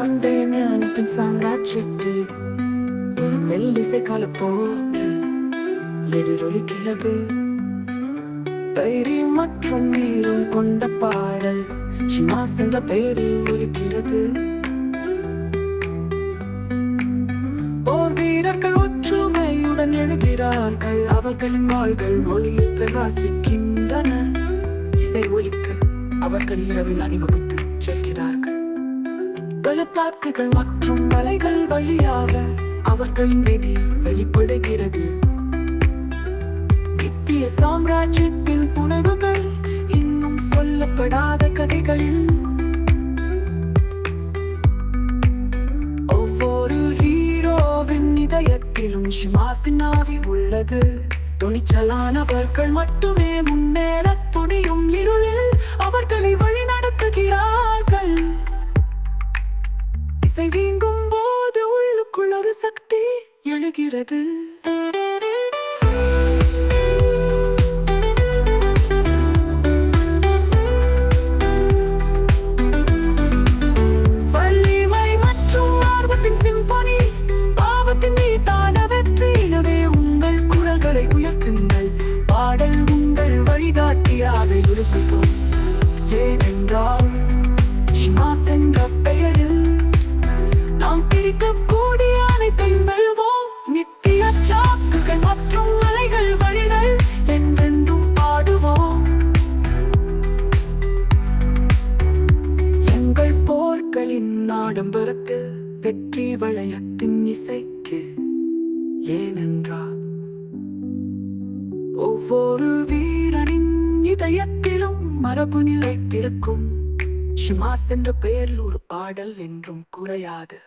பண்டைய ஞானத்தின் சாம்ராஜ்யத்தில் ஒரு மெல்லிசை கலப்போக்கு எதிரொலிக்கிறது தைரியம் மற்றும் வீரம் கொண்ட பாடல் ஷிமாஸ் என்ற பெயரில் ஒலிக்கிறது. போர் வீரர்கள் ஒற்றுமையுடன் எழுகிறார்கள். அவர்களின் வாழ்கள் ஒளியில் பிரகாசிக்கின்றன. இசை ஒலிக்க அவர்கள் இரவில் அணிவகுத்து பள்ளத்தாக்குகள் மற்றும் மலைகள் வழியாக அவர்களின் விதி வெளிப்படுகிறது. நித்திய சாம்ராஜ்யத்தின் புனவுகள் இன்னும் சொல்லப்படாத கதைகளில். ஒவ்வொரு ஹீரோவின் இதயத்திலும் ஷிமாசின் உள்ளது. துணிச்சலானவர்கள் மட்டுமே முன்னேற வருகிறது உயர்த்துங்கள். பாடல் உங்கள் வழிகாட்டியாக இருக்கட்டும் ஏனென்றால் மற்றும் மலைகள் வழிகள் என்றென்றும் பாடுவோம். எங்கள் போர்களின் ஆடம்பரத்தில் வெற்றி வளையத்தின் இசைக்கு ஏனென்றால் ஒவ்வொரு வீரனின் இதயத்திலும் மரபு நிலைத்திருக்கும் ஷிமாஸ் என்ற பெயரில் ஒரு பாடல் என்றும் குறையாது.